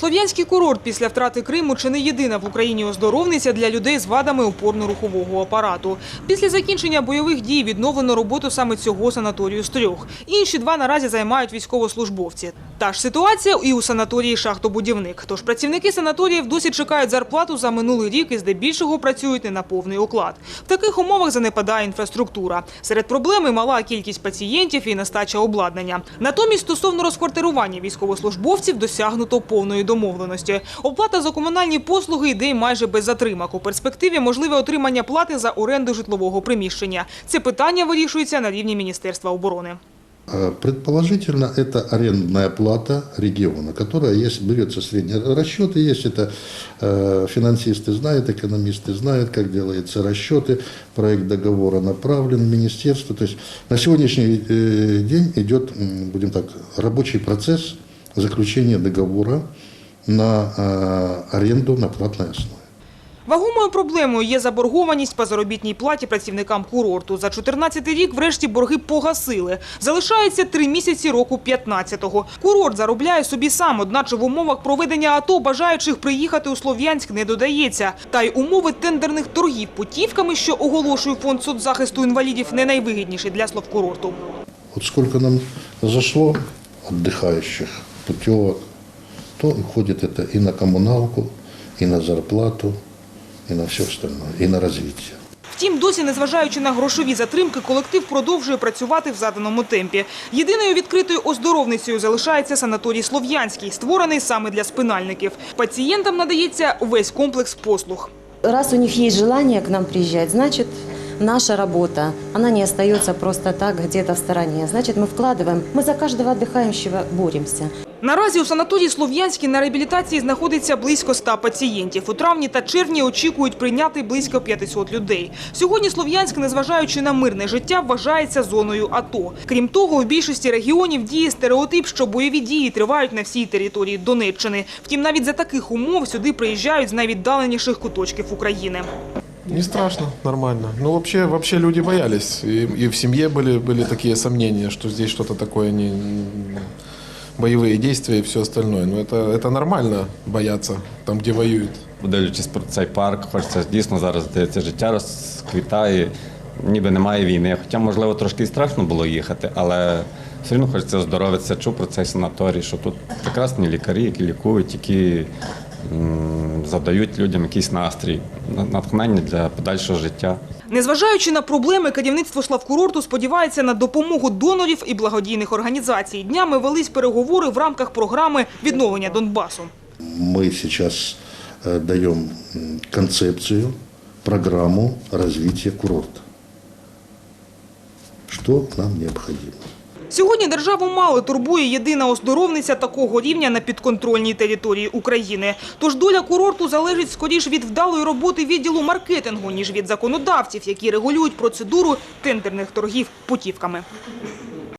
Слов'янський курорт після втрати Криму чи не єдина в Україні оздоровниця для людей з вадами опорно-рухового апарату. Після закінчення бойових дій відновлено роботу саме цього санаторію з трьох. Інші два наразі займають військовослужбовці. Та ж ситуація і у санаторії «Шахтобудівник». Тож працівники санаторіїв досі чекають зарплату за минулий рік і здебільшого працюють не на повний оклад. В таких умовах занепадає інфраструктура. Серед проблеми мала кількість пацієнтів і нестача обладнання. Натомість стосовно розквартирування військовослужбовців досягнуто повної домовленості. Оплата за комунальні послуги йде майже без затримок. У перспективі можливе отримання плати за оренду житлового приміщення. Це питання вирішується на рівні Міністерства оборони. Э, Предположительно, это арендная плата региона, которая есть, берется средние расчеты, есть это э, финансисты знают, экономисты знают, как делаются расчеты, проект договора направлен в министерство. То есть на сегодняшний э, день идет, м, будем так, рабочий процесс заключения договора на э, аренду на платной основе. Вагомою проблемою є заборгованість по заробітній платі працівникам курорту. За 14 рік врешті борги погасили. Залишається три місяці року 15-го. Курорт заробляє собі сам, одначе в умовах проведення АТО бажаючих приїхати у Слов'янськ не додається. Та й умови тендерних торгів путівками, що оголошує фонд соцзахисту інвалідів, не найвигідніші для Словкурорту. Вот сколько нам зашло отдыхающих путевок, то уходит это и на коммуналку, и на зарплату, и на все остальное, и на развитие. Втім, досі, незважаючи на грошові затримки, колектив продовжує працювати в заданому темпі. Єдиною відкритою оздоровницею залишається санаторій Слов'янський, створений саме для спинальників. Пацієнтам надається весь комплекс послуг. Раз у них есть желание к нам приезжать, значит, наша работа, она не остается просто так где-то в стороне. Значит, мы вкладываем, мы за каждого отдыхающего боремся. Наразі у санаторії Слов'янський на реабілітації знаходиться близько 100 пацієнтів. У травні та червні очікують прийняти близько 500 людей. Сьогодні Слов'янськ, незважаючи на мирне життя, вважається зоною АТО. Крім того, в більшості регіонів діє стереотип, що бойові дії тривають на всій території Донеччини. Втім, навіть за таких умов сюди приїжджають з найвіддаленіших куточків України. Не страшно, нормально. Ну, вообще, вообще люди боялись. И, и в семье были, были такие сомнения, что здесь что-то такое, не, боевые действия и все остальное. Но это, это нормально бояться там, где воюют. Дивлячись про цей парк, хочеться дійсно зараз здається, життя розквітає, ніби немає війни. Хоча, можливо, трошки і страшно було їхати, але все одно хочеться оздоровитися. Чув про цей санаторій, що тут прекрасні лікарі, які лікують, які м, задають людям якийсь настрій, натхнення для подальшого життя. Незважаючи на проблеми, керівництво Славкурорту сподівається на допомогу донорів і благодійних організацій. Днями велись переговори в рамках програми відновлення Донбасу. Мы сейчас э, даем м, концепцию, программу развития курорта. Что нам необходимо? Сьогодні державу мало турбує єдина оздоровниця такого рівня на підконтрольній території України. Тож доля курорту залежить скоріш від вдалої роботи відділу маркетингу, ніж від законодавців, які регулюють процедуру тендерних торгів путівками.